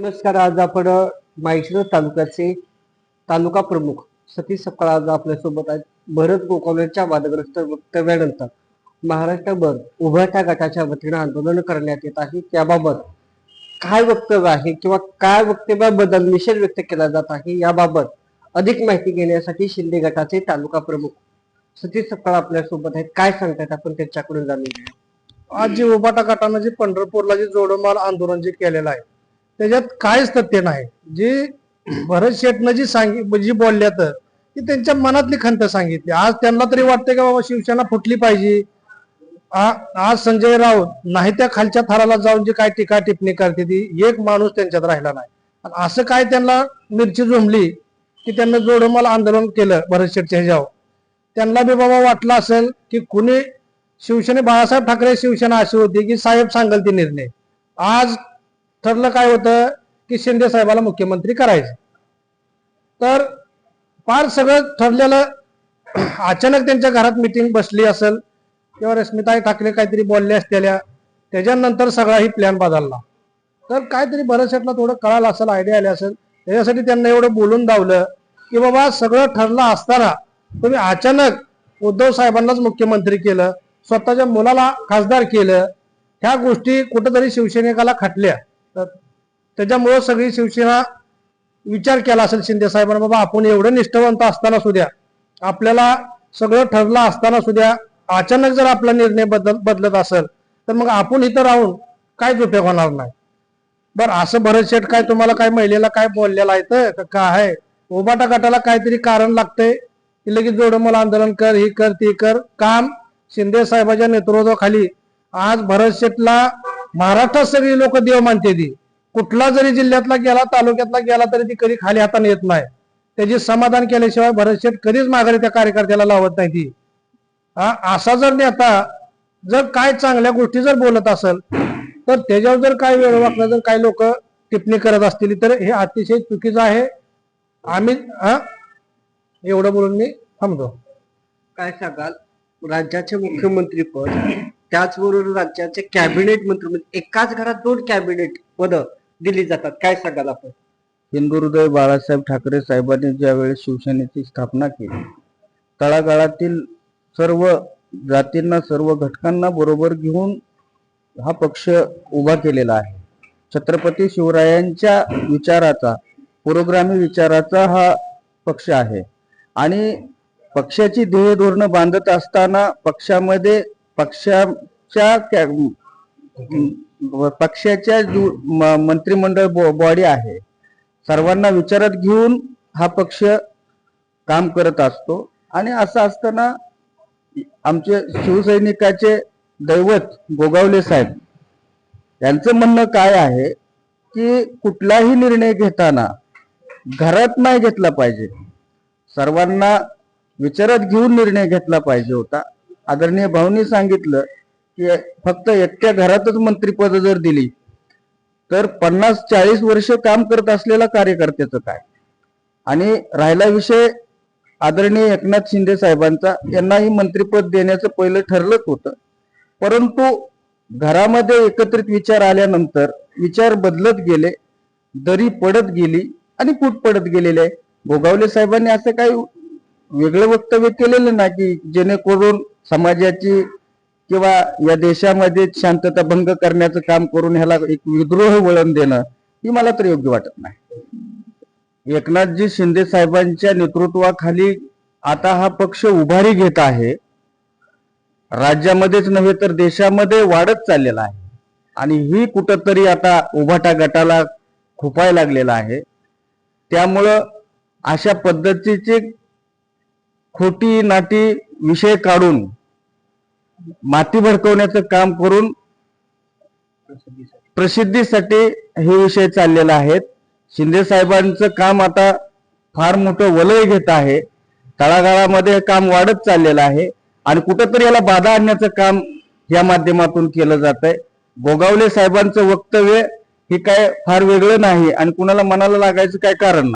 नमस्कार आज आपण माहिती तालुक्याचे तालुका प्रमुख सतीश सपकाळ आज आपल्यासोबत आहेत. भरत गोकावलेच्या वादग्रस्त वक्तव्यानंतर महाराष्ट्रभर उभ्याच्या गटाच्या वतीनं आंदोलन करण्यात येत आहे. त्याबाबत काय वक्तव्य आहे किंवा काय वक्तव्याबद्दल निषेध व्यक्त केला जात आहे याबाबत अधिक माहिती घेण्यासाठी शिंदे गटाचे तालुका प्रमुख सतीश सपकाळ आपल्यासोबत आहेत. काय सांगतात आपण त्यांच्याकडून जाणून घेऊया. आज जे उभाटा गटानं जे पंढरपूरला जे जोडमाल आंदोलन जे केलेलं आहे त्याच्यात कायच तथ्य नाही. जे भरत शेटनं जी सांगित जी बोलल्या तर ती त्यांच्या मनातली खंत सांगितली. आज त्यांना तरी वाटते का बाबा शिवसेना फुटली पाहिजे? आ- आज संजय राऊत नाही त्या खालच्या थराला जाऊन जी काय टीका टिप्पणी करते ती एक माणूस त्यांच्यात राहिला नाही. आणि असं काय त्यांना मिरची झुंबली की त्यांना जोडमाल आंदोलन केलं भरत शेटच्या ह्याच्यावर? त्यांना बी बाबा वाटलं असेल की कुणी शिवसेने बाळासाहेब ठाकरे शिवसेना अशी होती की साहेब सांगल ते निर्णय. आज ठरलं काय होतं की शिंदे साहेबाला मुख्यमंत्री करायचं. तर फार सगळं ठरलेलं अचानक त्यांच्या घरात मिटिंग बसली असेल किंवा रश्मिताई ठाकरे काहीतरी बोलले असलेल्या त्याच्यानंतर सगळाही प्लॅन बदलला. तर काहीतरी भरत शेटला थोडं कळालं असेल आयडिया आली असेल त्याच्यासाठी त्यांना एवढं बोलून दावलं की बाबा सगळं ठरलं असताना तुम्ही अचानक उद्धव साहेबांनाच मुख्यमंत्री केलं स्वतःच्या मुलाला खासदार केलं ह्या गोष्टी कुठंतरी शिवसैनिकाला खटल्या. तर त्याच्यामुळं सगळी शिवसेना विचार केला असेल शिंदे साहेबांना बाबा आपण एवढं निष्ठावंत असताना सुद्धा आपल्याला सगळं ठरलं असताना सुद्धा अचानक जर आपला निर्णय बदल बदलत असेल तर मग आपण इथं राहून काहीच उपयोग होणार नाही? बरं असं भरत शेठ काय तुम्हाला काय महिलेला काय बोललेलं आहे तर काय आहे? गटाला काहीतरी कारण लागतंय की लगेच जोडमल आंदोलन कर ही कर ती कर. काम शिंदे साहेबाच्या नेतृत्वाखाली. आज भरत शेठला महाराष्ट्रात सगळी लोक देव मानते ती. कुठला जरी जिल्ह्यातला गेला तालुक्यातला गेला तरी ती कधी खाली हाताने येत नाही. त्याची समाधान केल्याशिवाय भरत कधीच माघारी त्या कार्यकर्त्याला लावत नाही ती. असा जर नेता जर काय चांगल्या गोष्टी जर बोलत असेल तर त्याच्यावर जर काय वेळ वाकलं जर काही लोक टिप्पणी करत असतील तर हे अतिशय चुकीचं आहे. आम्ही हा? एवढं बोलून मी थांबतो. काय सांगाल? राज्याचे मुख्यमंत्री पद त्याचबरोबर राज्याचे कॅबिनेट मंत्री म्हणजे एकाच घरात दोन कॅबिनेट पद दिली जातात. काय सांगाल आपण? हिंदुहृदय बाळासाहेब ठाकरे साहेबांनी ज्यावेळेस शिवसेनेची स्थापना केली तळागाळातील सर्व जातींना सर्व घटकांना बरोबर घेऊन हा पक्ष उभा केलेला आहे. छत्रपती शिवरायांच्या विचाराचा पुरोग्रामी विचाराचा हा पक्ष आहे. आणि पक्षाची ध्येय धोरणं बांधत असताना पक्षामध्ये पक्षाच्या पक्षाच्या मंत्रिमंडळ बॉडी आहे. सर्वांना विचारात घेऊन हा पक्ष काम करत असतो. आणि असं असताना आमचे शिवसैनिकाचे दैवत गोगावले साहेब यांचं म्हणणं काय आहे की कुठलाही निर्णय घेताना घरात नाही घेतला पाहिजे. सर्वांना विचारात घेऊन निर्णय घेतला पाहिजे होता. आदरणीय भाऊनी सांगितलं की फक्त एकट्या घरातच मंत्रीपद जर दिली तर पन्नास चाळीस वर्ष काम करत असलेला कार्यकर्त्याचं काय? आणि राहिला विषय आदरणीय एकनाथ शिंदे साहेबांचा यांनाही मंत्रीपद देण्याचं पहिलं ठरलंच होतं. परंतु घरामध्ये एकत्रित विचार आल्यानंतर विचार बदलत गेले दरी पडत गेली आणि फूट पडत गेलेले. आहे गोगावले साहेबांनी असं काही वेगळं वक्तव्य केलेलं नाही की जेणेकरून समाजाची किंवा या देशामध्ये शांतता भंग करण्याचं काम करून ह्याला एक विद्रोह वळण देणं ही मला तर योग्य वाटत नाही. एकनाथजी शिंदे साहेबांच्या नेतृत्वाखाली आता हा पक्ष उभारी घेत आहे. राज्यामध्येच नव्हे तर देशामध्ये वाढत चाललेला आहे. आणि ही कुठंतरी आता उभाटा गटाला खुपाय लागलेला आहे. त्यामुळं अशा पद्धतीची खोटी नाटी विषय काढून माती भडकवण्याचं काम करून प्रसिद्धीसाठी हे विषय चाललेला आहेत शिंदे साहेबांचं काम आता फार मोठं वलय घेत आहे. तळागाळामध्ये हे काम वाढत चाललेलं आहे. आणि कुठंतरी याला बाधा आणण्याचं काम या माध्यमातून केलं जात आहे गोगावले साहेबांचं वक्तव्य हे काय फार वेगळं नाही आणि कुणाला मनाला लागायचं काय कारण नाही.